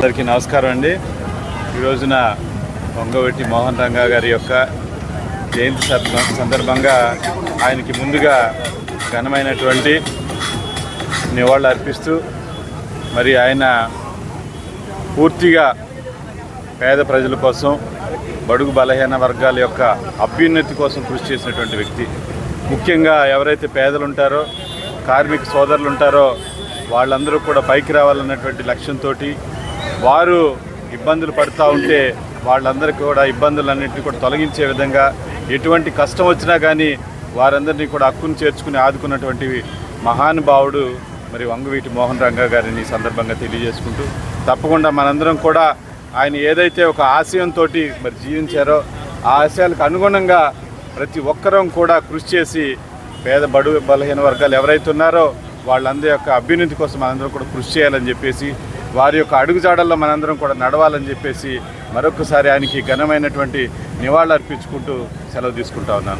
అందరికీ నమస్కారం అండి. ఈ రోజున వంగవెట్టి మోహన్ రంగా గారి యొక్క జయంతి సందర్భంగా ఆయనకి ముందుగా ఘనమైనటువంటి నివాళులు అర్పిస్తూ మరి ఆయన పూర్తిగా పేద ప్రజల కోసం బడుగు బలహీన వర్గాల యొక్క అభ్యున్నతి కోసం కృషి చేసినటువంటి వ్యక్తి. ముఖ్యంగా ఎవరైతే పేదలు ఉంటారో కార్మిక సోదరులు ఉంటారో వాళ్ళందరూ కూడా పైకి రావాలన్నటువంటి లక్ష్యంతో వారు ఇబ్బందులు పడుతూ ఉంటే వాళ్ళందరికీ కూడా ఇబ్బందులన్నింటినీ కూడా తొలగించే విధంగా ఎటువంటి కష్టం వచ్చినా కానీ వారందరినీ కూడా హక్కును చేర్చుకుని ఆదుకున్నటువంటి మహానుభావుడు మరి వంగవీటి మోహన్ రంగా గారిని సందర్భంగా తెలియజేసుకుంటూ తప్పకుండా మనందరం కూడా ఆయన ఏదైతే ఒక ఆశయంతో మరి జీవించారో ఆ ఆశయాలకు అనుగుణంగా ప్రతి ఒక్కరం కూడా కృషి చేసి పేద బడు బలహీన వర్గాలు ఎవరైతే ఉన్నారో వాళ్ళందరి యొక్క అభ్యున్నతి కోసం మనందరం కూడా కృషి చేయాలని చెప్పేసి వారి యొక్క అడుగుజాడల్లో మనందరం కూడా నడవాలని చెప్పేసి మరొకసారి ఆయనకి ఘనమైనటువంటి నివాళులు అర్పించుకుంటూ సెలవు తీసుకుంటా ఉన్నాను.